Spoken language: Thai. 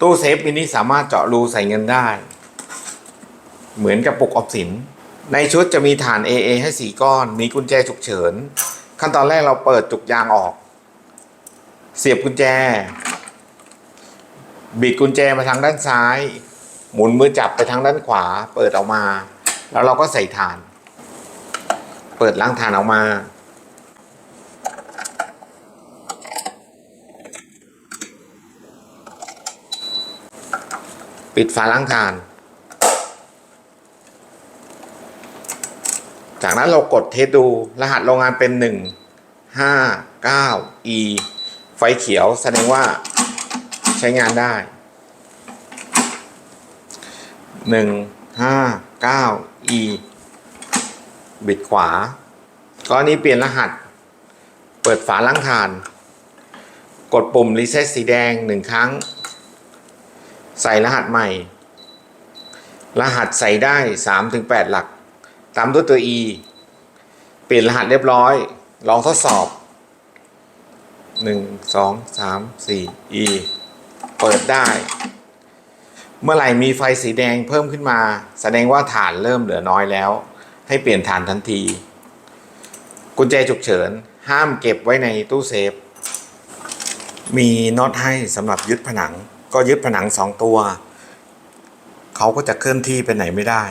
ตู้เซฟมินิสามารถเจาะรูใส่เงินได้ เหมือนกับปุกออมสิน ในชุดจะมีฐาน AA ให้4ก้อน มีกุญแจฉุกเฉิน ขั้นตอนแรกเราเปิดจุกยางออก เสียบกุญแจ บิดกุญแจมาทางด้านซ้าย หมุนมือจับไปทางด้านขวา เปิดออกมา แล้วเราก็ใส่ฐาน เปิดล้างฐานออกมา ปิดฝาล้างฐาน จากนั้นเรากดเทสดูรหัสโรงงานเป็นหนึ่งห้าเก้า e ไฟเขียวแสดงว่าใช้งานได้หนึ่งห้าเก้า e บิดขวาก็อันนี้เปลี่ยนรหัส เปิดฝาล้างถ่าน กดปุ่มรีเซ็ตสีแดงหนึ่งครั้ง ใส่รหัสใหม่ รหัสใส่ได้3-8หลัก ตามด้วยตัว e เปลี่ยนรหัสเรียบร้อย ลองทดสอบ 1 2 3 4 e เปิดได้ เมื่อไหร่มีไฟสีแดงเพิ่มขึ้นมา แสดงว่าฐานเริ่มเหลือน้อยแล้ว ให้เปลี่ยนฐานทันที กุญแจฉุกเฉิน ห้ามเก็บไว้ในตู้เซฟ มีน็อตให้สำหรับยึดผนัง ก็ยึดผนังสองตัว เขาก็จะเคลื่อนที่ไปไหนไม่ได้